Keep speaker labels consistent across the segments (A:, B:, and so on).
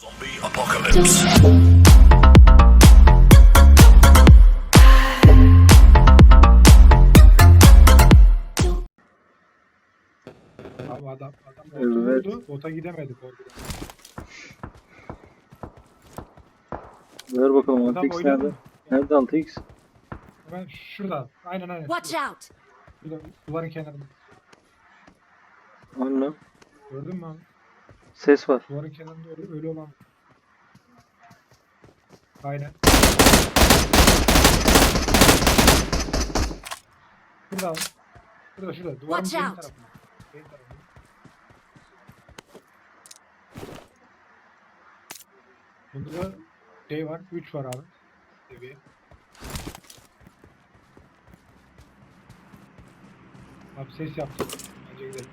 A: Zombie apocalypse.
B: Abi adam, adam
C: Evet.
B: evet. vurdu. Bota gidemedik korkudan.
C: Ver bakalım
B: Adam
C: 6x
B: oynadı
C: nerede? Nerede 6x?
B: Hemen şurada. Aynen aynen.
D: Watch
B: şurada.
D: out!
B: Şurada, duvarın kenarında.
C: Anla.
B: Gördün mü abi?
C: Ses var.
B: Duvarın kenarında ölü, ölü olan. Aynen. Şurada abi. Şurada şurada. Duvarın
D: Watch
B: benim
D: out.
B: tarafında. Benim tarafında. Bunda da şey var. 3 var abi. Seviye. Abi ses yaptı. Bence gidelim.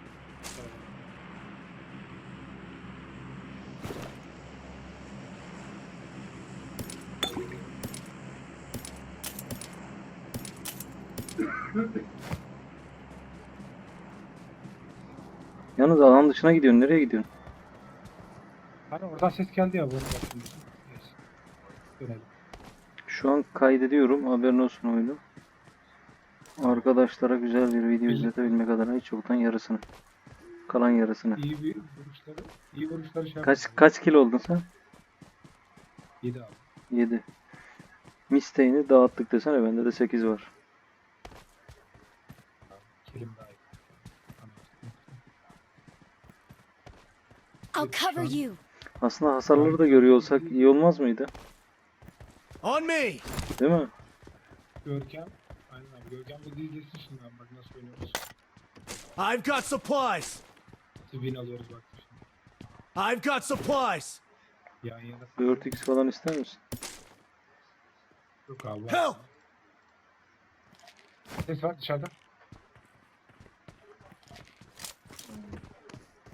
C: Yalnız alan dışına gidiyorsun. Nereye gidiyorsun?
B: Hani oradan ses geldi ya. Bunu.
C: Şu an kaydediyorum. Haberin olsun oyunu. Arkadaşlara güzel bir video
B: Bil-
C: izletebilmek adına hiç yoktan yarısını. Kalan yarısını.
B: İyi bir vuruşları, iyi vuruşları şey
C: Kaç
B: yapalım.
C: kaç kilo oldun sen?
B: 7 abi.
C: 7. Misteğini dağıttık desene bende de 8 var.
B: Kelim daha iyi.
D: I'll cover you.
C: Aslında hasarları da görüyor olsak iyi olmaz mıydı?
A: On me!
C: Değil mi?
B: Görkem. Aynen abi. Görkem de izlesin şimdi abi. Bak nasıl oynuyoruz.
A: I've got supplies!
B: Nasıl win alıyoruz bak şimdi.
A: I've got supplies!
B: Yan yana.
C: 4x falan ister misin?
B: Yok abi.
A: Help!
B: Ses var dışarıda.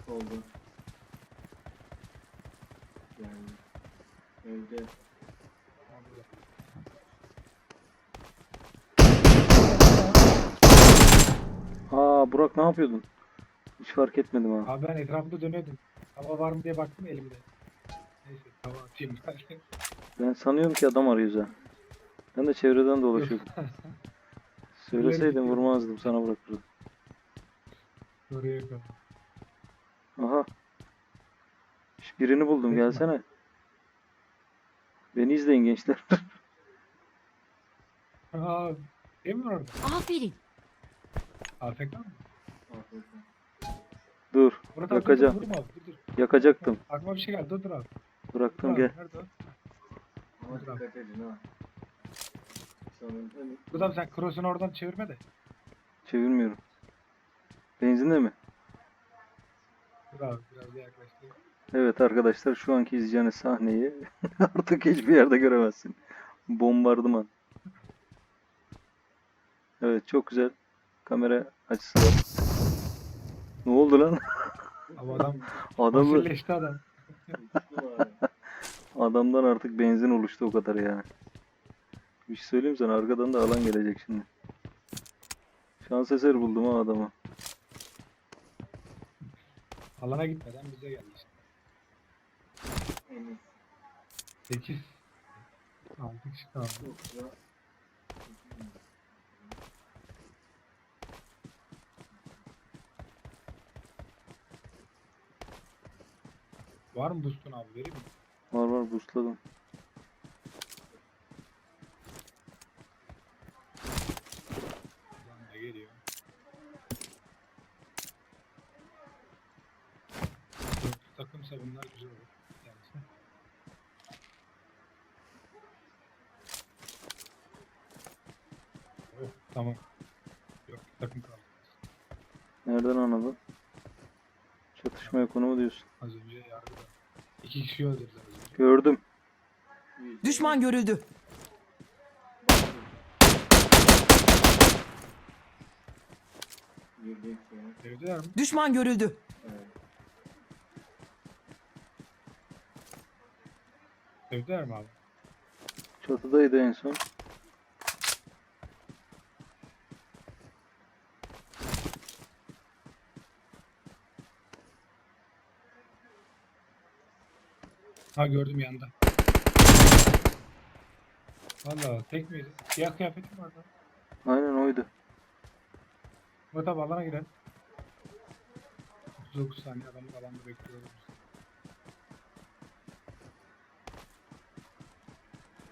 C: Oldu. Yani evde. Aa Burak ne yapıyordun? Hiç fark etmedim ha.
B: Abi ben etrafında dönüyordum. Hava var mı diye baktım elimde. Neyse hava atayım.
C: Ben sanıyorum ki adam arıyoruz ha. Ben de çevreden dolaşıyordum. Söyleseydin vurmazdım sana bırakırdım.
B: Oraya abi.
C: Aha. Birini buldum gelsene. Beni izleyin gençler.
B: Aa, değil mi orada?
D: Aferin.
B: AFK mı?
C: Dur.
B: Murat abi dur, dur,
C: Yakacağım.
B: vurma abi. Dur dur.
C: Yakacaktım.
B: Aklıma bir şey geldi. Dur dur abi. Dur
C: Bıraktım
B: abi.
C: gel.
B: Nerede o?
C: Ama
B: dikkat
C: edin ha.
B: Dur abi sen cross'unu oradan çevirme de.
C: Çevirmiyorum. Benzinle mi?
B: Abi biraz daha yaklaştır.
C: Evet arkadaşlar şu anki izleyeceğiniz sahneyi artık hiçbir yerde göremezsin. Bombardıman. Evet çok güzel. Kamera açısı var. Ne oldu lan?
B: Abi adam
C: Adamı,
B: adam.
C: adamdan artık benzin oluştu o kadar ya. Bir şey söyleyeyim sana arkadan da alan gelecek şimdi. Şans eseri buldum ha adamı.
B: Alana gitmeden bize geldi işte. 8 6 kişi kaldı. Var mı boostun abi vereyim mi?
C: Var var boostladım.
B: Güzel olur. Kendisi. Oh tamam. Yok takım kaldı.
C: Nereden anladın? Çatışmaya konumu diyorsun.
B: Az önce yargıda. İki kişi öldürdüler az önce.
C: Gördüm.
E: Düşman görüldü.
B: Sevdiler mi?
E: Düşman görüldü.
B: Sevdiler mi abi?
C: Çatıdaydı en son.
B: Ha gördüm yanda. Valla tek miydi? Siyah kıyafetim vardı.
C: Aynen oydu.
B: Murat abi alana girelim. 39 saniye adamı alanda bekliyoruz.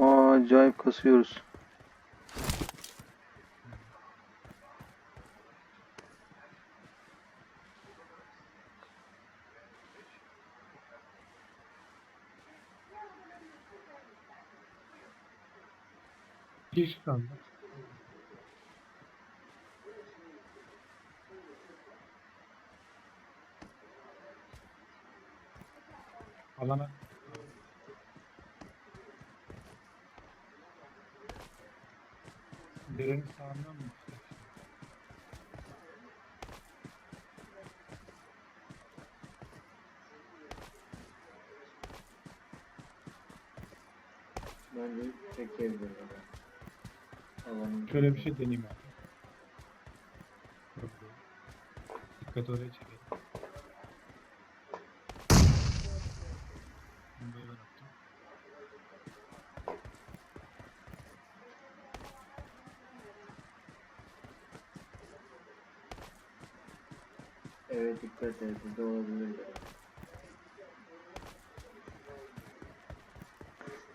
C: Aa, acayip kasıyoruz.
B: Bir kaldı. Alana. Derenin sağından mı?
C: Bence çekebilir.
B: Şöyle bir şey deneyeyim abi. Yok. Dikkat oraya çekelim.
C: Evet dikkat et. Burada olabilir.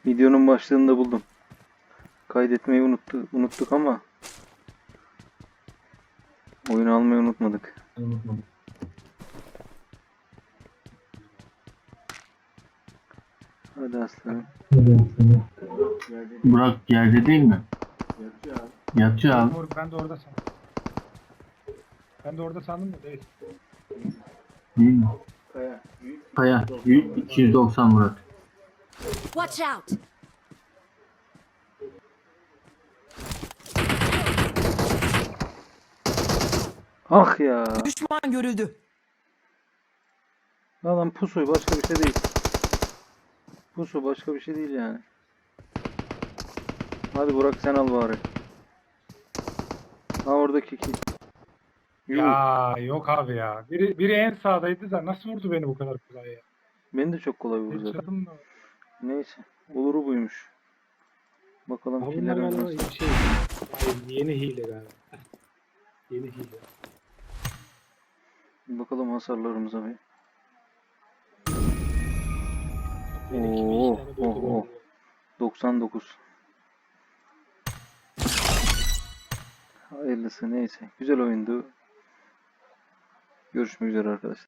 C: Videonun başlığını da buldum. Kaydetmeyi unuttu, unuttuk ama oyun almayı unutmadık. Hadi aslanım.
F: Burak yerde değil mi? Yatıyor abi.
B: Doğru, ben de orada sandım. Ben de orada sandım da değil.
F: Değil mi?
C: Kaya.
F: Kaya. 290 Murat.
D: Watch out!
C: Ah ya.
E: Düşman görüldü.
C: Adam pusu başka bir şey değil. Pusu başka bir şey değil yani. Hadi Burak sen al bari. Ha oradaki ki.
B: Ya yok abi ya. Biri, biri en sağdaydı da nasıl vurdu beni bu kadar kolay ya?
C: Beni de çok kolay vurdu
B: Hiç
C: zaten.
B: çatım da.
C: Neyse. Oluru buymuş. Bakalım
B: galiba
C: nasıl.
B: şey, ay, yeni hile galiba. yeni hile.
C: Bakalım hasarlarımıza bir. Oo, oh, oh.
B: ben.
C: 99. Hayırlısı neyse. Güzel oyundu. Görüşmek üzere arkadaşlar.